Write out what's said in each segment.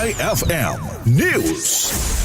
IFM News.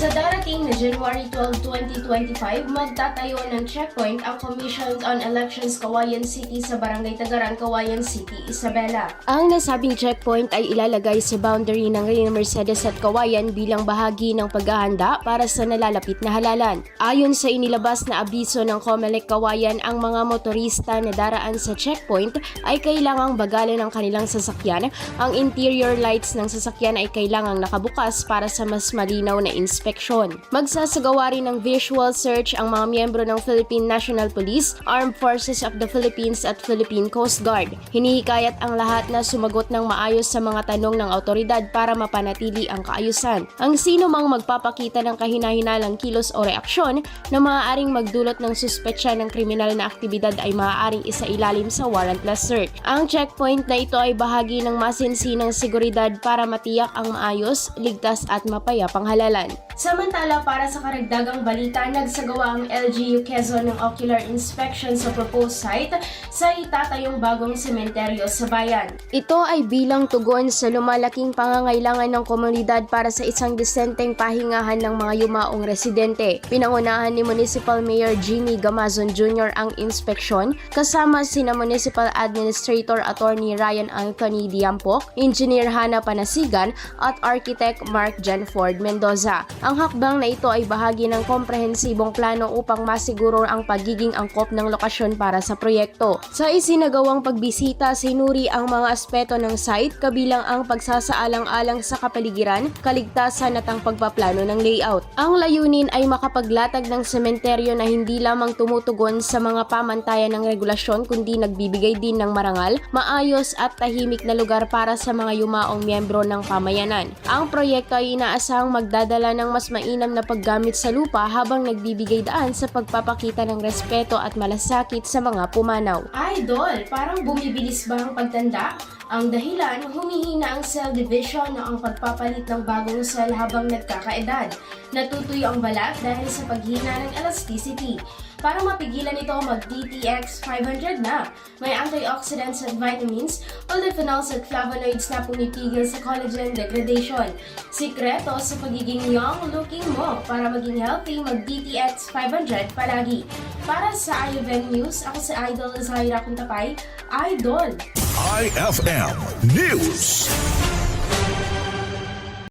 Sa darating na January 12, 2025, magtatayo ng checkpoint ang Commission on Elections Kawayan City sa Barangay Tagaran, Kawayan City, Isabela. Ang nasabing checkpoint ay ilalagay sa boundary ng Reyna Mercedes at Kawayan bilang bahagi ng paghahanda para sa nalalapit na halalan. Ayon sa inilabas na abiso ng Comelec Kawayan, ang mga motorista na daraan sa checkpoint ay kailangang bagalan ng kanilang sasakyan. Ang interior lights ng sasakyan ay kailangang nakabukas para sa mas malinaw na inspeksyon. Magsasagawa rin ng visual search ang mga miyembro ng Philippine National Police, Armed Forces of the Philippines at Philippine Coast Guard. Hinihikayat ang lahat na sumagot ng maayos sa mga tanong ng autoridad para mapanatili ang kaayusan. Ang sino mang magpapakita ng kahinahinalang kilos o reaksyon na maaaring magdulot ng suspetsya ng kriminal na aktibidad ay maaaring isailalim sa warrantless search. Ang checkpoint na ito ay bahagi ng masinsinang seguridad para matiyak ang maayos, ligtas at mapayapang halalan. Samantala, para sa karagdagang balita, nagsagawa ang LGU Quezon ng ocular inspection sa proposed site sa itatayong bagong sementeryo sa bayan. Ito ay bilang tugon sa lumalaking pangangailangan ng komunidad para sa isang disenteng pahingahan ng mga yumaong residente. Pinangunahan ni Municipal Mayor Jimmy Gamazon Jr. ang inspeksyon kasama sina Municipal Administrator Attorney Ryan Anthony Diampok, Engineer Hana Panasigan at Architect Mark Janford Mendoza. Ang hakbang na ito ay bahagi ng komprehensibong plano upang masiguro ang pagiging angkop ng lokasyon para sa proyekto. Sa isinagawang pagbisita, sinuri ang mga aspeto ng site kabilang ang pagsasaalang-alang sa kapaligiran, kaligtasan at ang pagpaplano ng layout. Ang layunin ay makapaglatag ng sementeryo na hindi lamang tumutugon sa mga pamantayan ng regulasyon kundi nagbibigay din ng marangal, maayos at tahimik na lugar para sa mga yumaong miyembro ng pamayanan. Ang proyekto ay inaasahang magdadala ng mas mainam na paggamit sa lupa habang nagbibigay daan sa pagpapakita ng respeto at malasakit sa mga pumanaw. Idol, parang bumibilis ba ang pagtanda? Ang dahilan, humihina ang cell division na ang pagpapalit ng bagong cell habang nagkakaedad. Natutuyo ang balat dahil sa paghina ng elasticity. Para mapigilan ito, mag-DTX 500 na. May antioxidants at vitamins, polyphenols at flavonoids na pumipigil sa collagen degradation. Sikreto sa pagiging young-looking mo para maging healthy, mag-DTX 500 palagi. Para sa IUVM News, ako si Idol Zaira Kuntapay, Idol! IFM News.